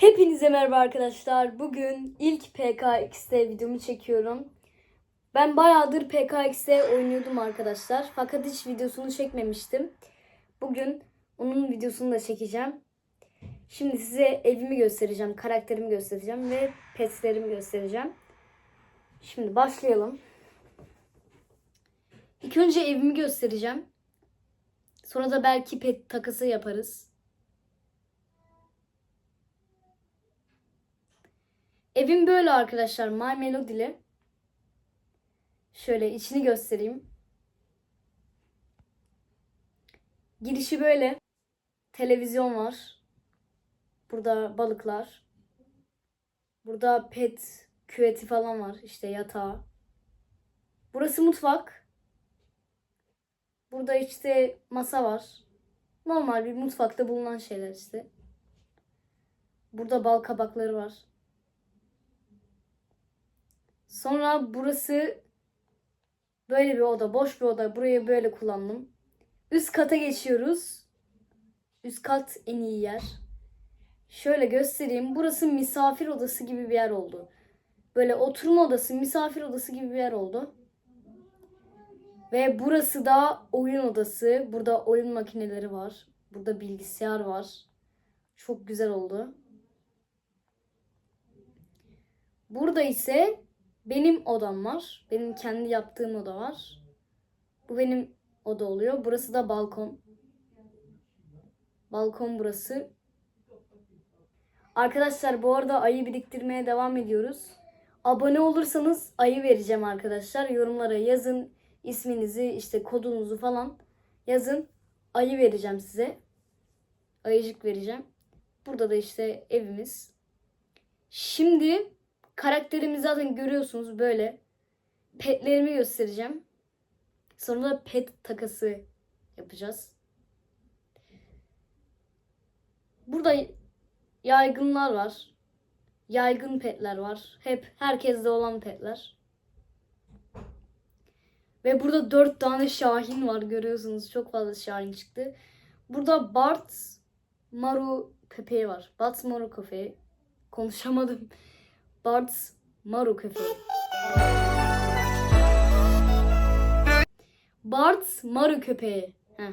Hepinize merhaba arkadaşlar. Bugün ilk PKX'de videomu çekiyorum. Ben bayağıdır PKX'de oynuyordum arkadaşlar. Fakat hiç videosunu çekmemiştim. Bugün onun videosunu da çekeceğim. Şimdi size evimi göstereceğim, karakterimi göstereceğim ve petlerimi göstereceğim. Şimdi başlayalım. İlk önce evimi göstereceğim. Sonra da belki pet takısı yaparız. Evim böyle arkadaşlar. My Melody'li. Şöyle içini göstereyim. Girişi böyle. Televizyon var. Burada balıklar. Burada pet küveti falan var. İşte yatağı. Burası mutfak. Burada işte masa var. Normal bir mutfakta bulunan şeyler işte. Burada bal kabakları var. Sonra burası böyle bir oda, boş bir oda. Burayı böyle kullandım. Üst kata geçiyoruz. Üst kat en iyi yer. Şöyle göstereyim. Burası misafir odası gibi bir yer oldu. Böyle oturma odası, misafir odası gibi bir yer oldu. Ve burası da oyun odası. Burada oyun makineleri var. Burada bilgisayar var. Çok güzel oldu. Burada ise benim odam var. Benim kendi yaptığım oda var. Bu benim oda oluyor. Burası da balkon. Balkon burası. Arkadaşlar bu arada ayı biriktirmeye devam ediyoruz. Abone olursanız ayı vereceğim arkadaşlar. Yorumlara yazın isminizi, işte kodunuzu falan yazın. Ayı vereceğim size. Ayıcık vereceğim. Burada da işte evimiz. Şimdi karakterimi zaten görüyorsunuz böyle. Petlerimi göstereceğim. Sonra da pet takası yapacağız. Burada yaygınlar var. Yaygın petler var. Hep herkeste olan petler. Ve burada dört tane Şahin var görüyorsunuz. Çok fazla Şahin çıktı. Burada Bart Maru köpeği var. Bart Maru köpeği. Konuşamadım. Bart Maru köpeği. Bart Maru köpeği. Heh.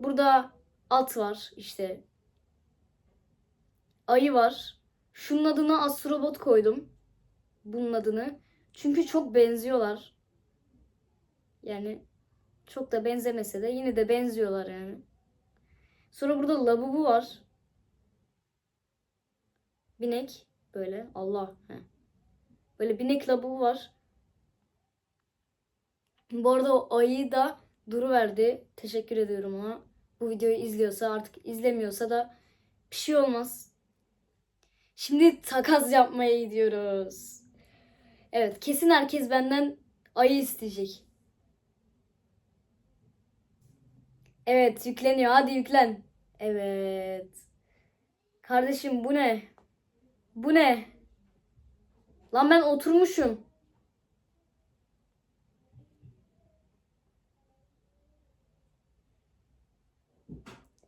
Burada at var işte. Ayı var. Şunun adına astrobot koydum. Bunun adını. Çünkü çok benziyorlar. Yani çok da benzemese de yine de benziyorlar yani. Sonra burada labubu var. Binek böyle Allah. He. Böyle binek labubu var. Bu arada o ayı da duru verdi. Teşekkür ediyorum ona. Bu videoyu izliyorsa artık izlemiyorsa da bir şey olmaz. Şimdi takas yapmaya gidiyoruz. Evet kesin herkes benden ayı isteyecek. Evet yükleniyor. Hadi yüklen. Evet. Kardeşim bu ne? Bu ne? Lan ben oturmuşum.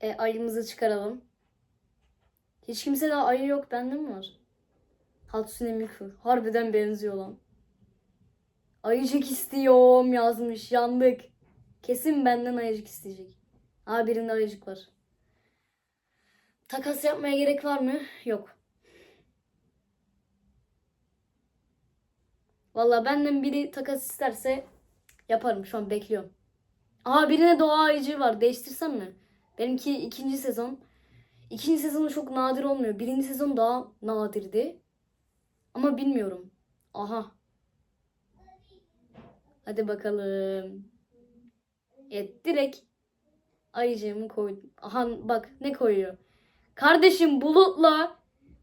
E, ayımızı çıkaralım. Hiç kimse daha ayı yok. Bende mi var? Hatsune Miku. Harbiden benziyor lan. Ayıcık istiyorum yazmış. Yandık. Kesin benden ayıcık isteyecek. Aa birinde ayıcık var. Takas yapmaya gerek var mı? Yok. Valla benden biri takas isterse yaparım. Şu an bekliyorum. Aa birine doğa ayıcığı var. Değiştirsem mi? Benimki ikinci sezon. İkinci sezonu çok nadir olmuyor. Birinci sezon daha nadirdi. Ama bilmiyorum. Aha. Hadi bakalım. Evet direkt ayıcığımı koydum. Aha bak ne koyuyor. Kardeşim bulutla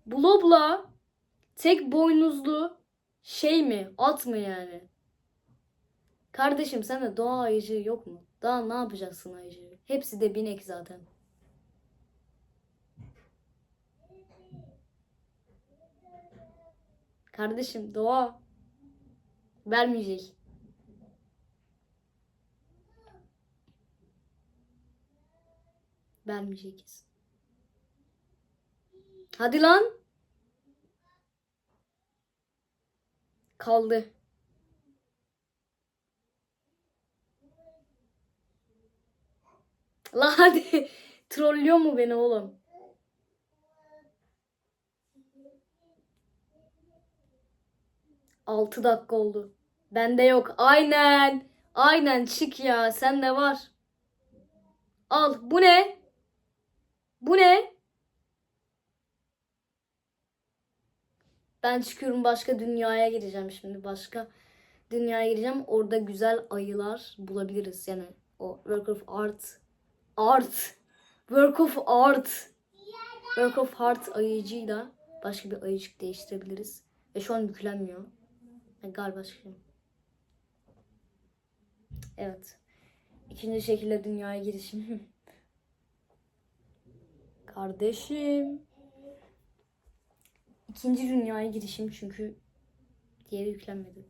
bulutla tek boynuzlu şey mi? At mı yani? Kardeşim sende doğa ayıcığı yok mu? Daha ne yapacaksın ayıcığı? Hepsi de binek zaten. Kardeşim doğa vermeyecek. Vermeyeceğiz. Hadi lan. Kaldı. La hadi. Trollüyor mu beni oğlum? Altı dakika oldu. Bende yok. Aynen. Aynen çık ya. Sende var. Al. Bu ne? Bu ne? Ben çıkıyorum başka dünyaya gireceğim şimdi. Başka dünyaya gireceğim. Orada güzel ayılar bulabiliriz. Yani o work of art. Art. Work of art. Work of art ayıcıyla başka bir ayıcık değiştirebiliriz. Ve şu an yüklenmiyor. Yani galiba çıkıyor. Evet. İkinci şekilde dünyaya girişim. Kardeşim. İkinci dünyaya girişim çünkü diğeri yüklenmedi.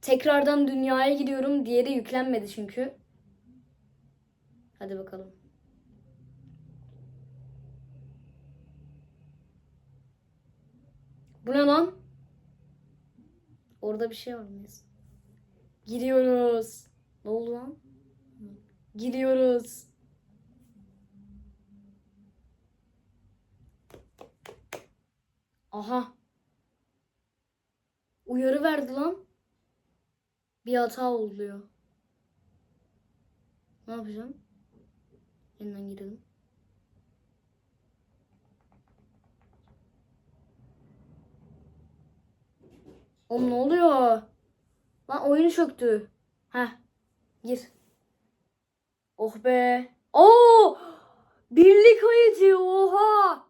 Tekrardan dünyaya giriyorum. Diğeri yüklenmedi çünkü. Hadi bakalım. Bu ne lan? Orada bir şey var mıyız? Giriyoruz. Ne oldu lan? Giriyoruz. Aha. Uyarı verdi lan. Bir hata oluyor. Ne yapacağım? Yeniden girelim. Oğlum ne oluyor? Lan oyunu çöktü. Heh. Gir. Oh be. Oo! Birlik ayıcı. Oha!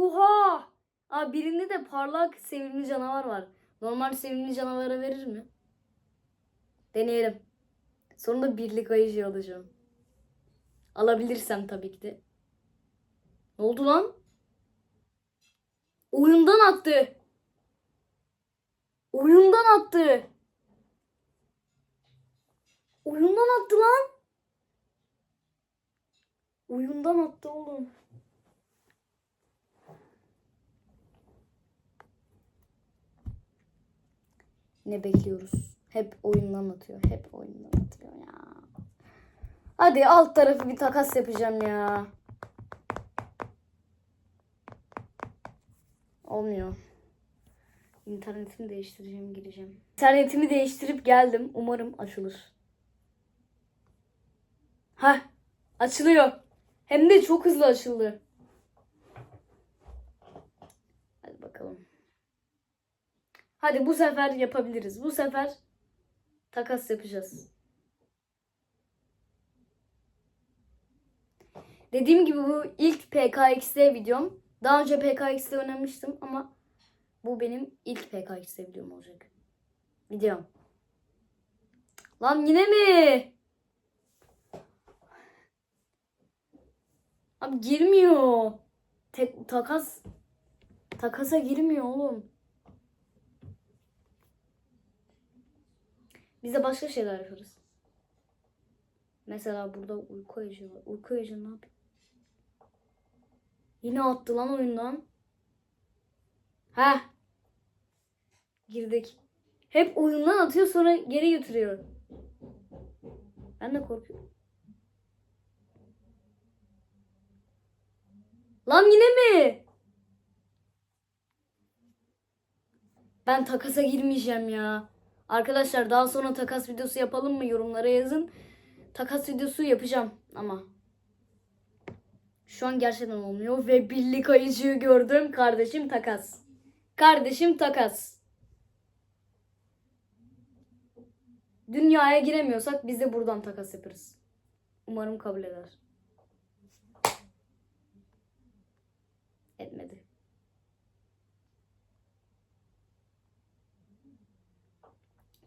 Oha! Aa, birinde de parlak sevimli canavar var. Normal sevimli canavara verir mi? Deneyelim. Sonunda birlik ayıcı alacağım. Alabilirsem tabii ki de. Ne oldu lan? Oyundan attı. Oyundan attı. Oyundan attı lan. Oyundan attı oğlum. Ne bekliyoruz? Hep oyundan atıyor. Hep oyundan atıyor ya. Hadi alt tarafı bir takas yapacağım ya. Olmuyor. İnternetimi değiştireceğim, gireceğim. İnternetimi değiştirip geldim. Umarım açılır. Ha, açılıyor. Hem de çok hızlı açıldı. Hadi bakalım. Hadi bu sefer yapabiliriz. Bu sefer takas yapacağız. Dediğim gibi bu ilk PKXD videom. Daha önce PKXD oynamıştım ama bu benim ilk PKXD videom olacak. Videom. Lan yine mi? Abi girmiyor. Tek takas takasa girmiyor oğlum. Biz de başka şeyler yaparız. Mesela burada uyku ayıcı var. Uyku ayıcı ne yapıyor? Yine attı lan oyundan. Ha. Girdik. Hep oyundan atıyor sonra geri götürüyor. Ben de korkuyorum. Lan yine mi? Ben takasa girmeyeceğim ya. Arkadaşlar daha sonra takas videosu yapalım mı? Yorumlara yazın. Takas videosu yapacağım ama. Şu an gerçekten olmuyor ve birlik ayıcıyı gördüm. Kardeşim takas. Kardeşim takas. Dünyaya giremiyorsak biz de buradan takas yaparız. Umarım kabul eder.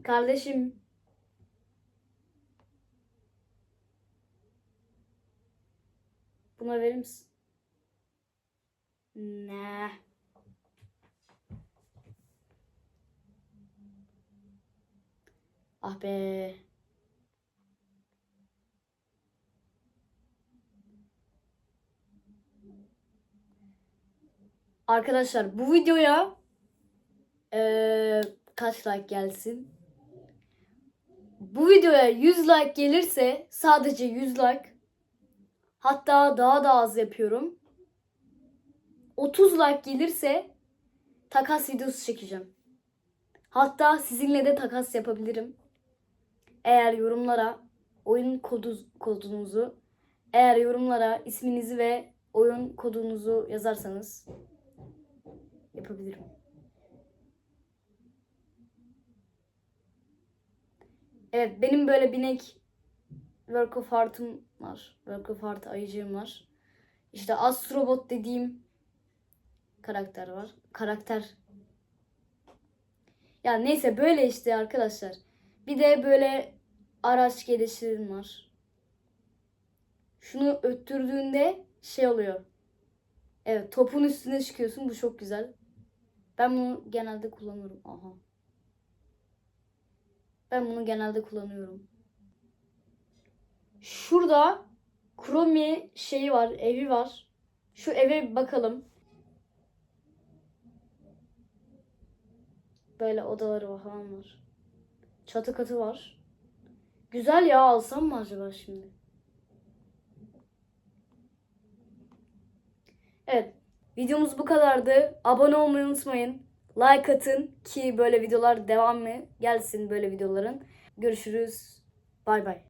Kardeşim. Buna verir misin? Ne? Ah be. Arkadaşlar bu videoya eee, kaç like gelsin? Bu videoya 100 like gelirse sadece 100 like hatta daha da az yapıyorum. 30 like gelirse takas videosu çekeceğim. Hatta sizinle de takas yapabilirim. Eğer yorumlara oyun kodu, kodunuzu eğer yorumlara isminizi ve oyun kodunuzu yazarsanız yapabilirim. Evet benim böyle binek Work of Art'ım var. Work of Art ayıcığım var. İşte Astrobot dediğim karakter var. Karakter. Ya neyse böyle işte arkadaşlar. Bir de böyle araç geliştirim var. Şunu öttürdüğünde şey oluyor. Evet topun üstüne çıkıyorsun. Bu çok güzel. Ben bunu genelde kullanıyorum. Aha. Ben bunu genelde kullanıyorum. Şurada Chromie şeyi var, evi var. Şu eve bakalım. Böyle odaları falan var. Çatı katı var. Güzel ya alsam mı acaba şimdi? Evet. Videomuz bu kadardı. Abone olmayı unutmayın. Like atın ki böyle videolar devamı gelsin böyle videoların. Görüşürüz. Bay bay.